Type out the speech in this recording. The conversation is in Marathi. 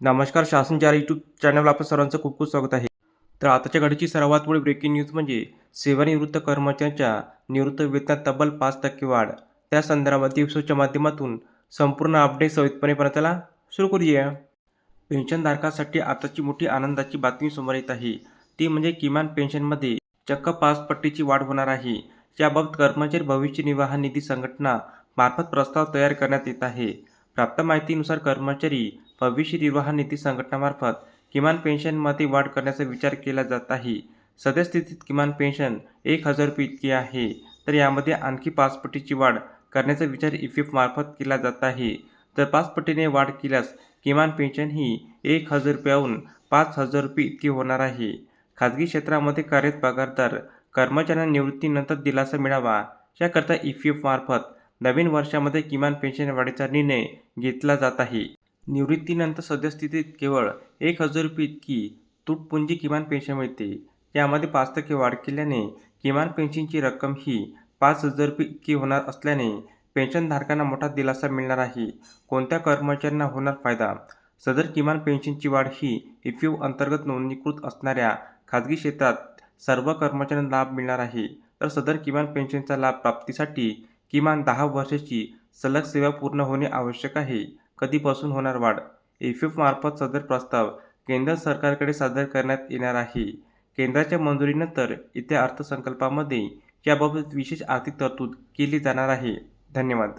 नमस्कार शासन चार यूट्यूब चॅनलवर आपलं सर्वांचं खूप खूप स्वागत आहे. तर आताच्या घडीची सर्वात मोठी ब्रेकिंग न्यूज म्हणजे सेवानिवृत्त कर्मचाऱ्यांच्या निवृत्त वेतनात तब्बल पाच टक्के वाढ. त्या संदर्भात दिवसोच्या माध्यमातून संपूर्ण अपडेट सविस्तरपणे पर्यंतला सुरू करूया. पेन्शनधारकासाठी आताची मोठी आनंदाची बातमी समोर येत आहे. ती म्हणजे किमान पेन्शनमध्ये चक्क पाच पट्टीची वाढ होणार आहे. याबाबत कर्मचारी भविष्य निर्वाह निधी संघटना मार्फत प्रस्ताव तयार करण्यात येत आहे. प्राप्त माहितीनुसार कर्मचारी भविष्य निर्वाह निधी संघटनामार्फत किमान पेन्शनमध्ये वाढ करण्याचा विचार केला जात आहे. सद्यस्थितीत किमान पेन्शन एक हजार रुपये इतकी आहे तर यामध्ये आणखी पाच पटीची वाढ करण्याचा विचार ई मार्फत केला जात आहे. तर पाच पटीने वाढ केल्यास किमान पेन्शन ही एक हजार रुपयाहून पाच हजार रुपये इतकी होणार आहे. खाजगी क्षेत्रामध्ये कार्यरत पगारदार कर्मचाऱ्यांना निवृत्तीनंतर दिलासा मिळावा याकरता ई पी एफ मार्फत नवीन वर्षामध्ये किमान पेन्शन वाढीचा निर्णय घेतला जात आहे. निवृत्तीनंतर सद्यस्थितीत केवळ एक हजार रुपये इतकी तुटपुंजी किमान पेन्शन मिळते. यामध्ये पाच टक्के वाढ केल्याने किमान पेन्शनची रक्कम ही पाच हजार रुपये इतकी होणार असल्याने पेन्शनधारकांना मोठा दिलासा मिळणार आहे. कोणत्या कर्मचाऱ्यांना होणार फायदा? सदर किमान पेन्शनची वाढ ही इफ्यू अंतर्गत नोंदणीकृत असणाऱ्या खाजगी क्षेत्रात सर्व कर्मचाऱ्यांना लाभ मिळणार आहे. तर सदर किमान पेन्शनचा लाभ प्राप्तीसाठी किमान दहा वर्षाची सलग सेवा पूर्ण होणे आवश्यक आहे. कधीपासून होणार वाढ? एफ एफ मार्फत सदर प्रस्ताव केंद्र सरकारकडे सादर करण्यात येणार आहे. केंद्राच्या मंजुरीनंतर येत्या अर्थसंकल्पामध्ये याबाबत विशेष आर्थिक तरतूद केली जाणार आहे. धन्यवाद.